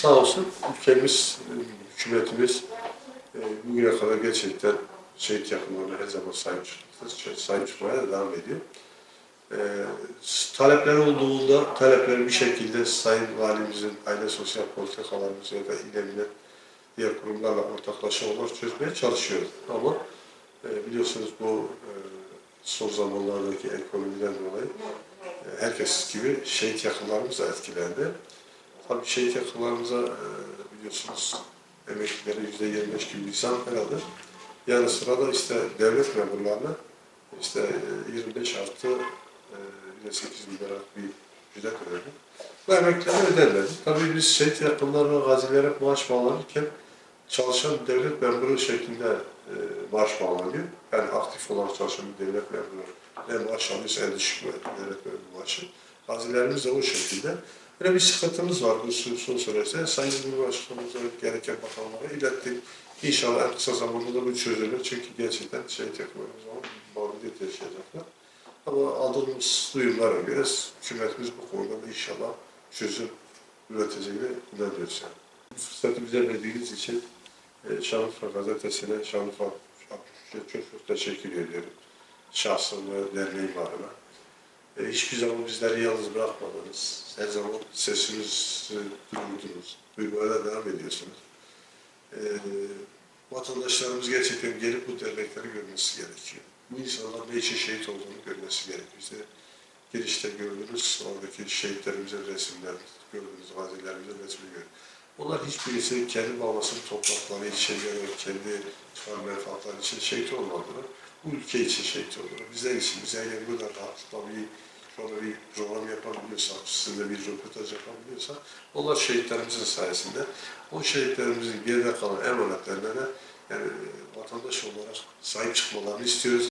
Sağ olsun ülkemiz, e, hükümetimiz e, bugüne kadar gerçekten şehit yakınlarına her zaman sahip çıktı, sahip çıkmaya da devam ediyor. E, talepler olduğunda talepleri bir şekilde Sayın Valimizin aile sosyal politikalarımız ya da ilgilenen diğer kurumlarla ortaklaşa olarak çözmeye çalışıyoruz. Ama e, biliyorsunuz bu son zamanlardaki ekonomiden dolayı e, herkes gibi şehit yakınlarımız da etkilendi. Tabii şehit yakınlarımıza e, biliyorsunuz emeklilere yüzde yirmi beş gibi bir zam herhalde. Yani sırada işte devlet memurlarına işte e, 25 artı e, yine 8 bin lira bir ücret ödedik. Bu emeklilere ödenmedi. Tabii biz şehit yakınlar ve gazilere maaş bağlanırken çalışan devlet memuru şeklinde e, maaş bağlanıyor. Yani aktif olarak çalışan bir devlet memuru ne maaş alıyorsa en düşük devlet memuru maaşı. Gazilerimiz de o şekilde. Böyle bir sıkıntımız var bu son süreçte. Sayın Cumhurbaşkanımıza gereken bakanlara ilettik. İnşallah en kısa zamanda da bu çözülür. Çünkü gerçekten şehit yakınlarımız zaman mağduriyet yaşayacaklar. Ama aldığımız duyumlara göre hükümetimiz bu konuda da inşallah çözüm üreteceğine inanıyoruz. Yani. Bu fırsatı bize verdiğiniz için e, Şanlıurfa Gazetesi'ne, Şanlıurfa çok çok teşekkür ediyorum. Şahsım ve derneğim adına. E, hiçbir zaman bizleri yalnız bırakmadınız. Her zaman sesimizi duyurdunuz. Duymaya devam ediyorsunuz. E, vatandaşlarımız gerçekten gelip bu dernekleri görmesi gerekiyor. Bu insanlar ne için şehit olduğunu görmesi gerekiyor. İşte girişte gördünüz, oradaki şehitlerimizin resimler, gördünüz, gazilerimizin resmini gördünüz. Onlar hiçbirisi kendi babasının toprakları için ya da kendi menfaatları için şehit olmadılar. Bu ülke için şehit oldular. Bizler için, bize eğer bu kadar rahatlıkla bir şöyle bir program yapabiliyorsak, sizinle bir röportaj yapabiliyorsak, onlar şehitlerimizin sayesinde, o şehitlerimizin geride kalan emanetlerine yani vatandaş olarak sahip çıkmalarını istiyoruz.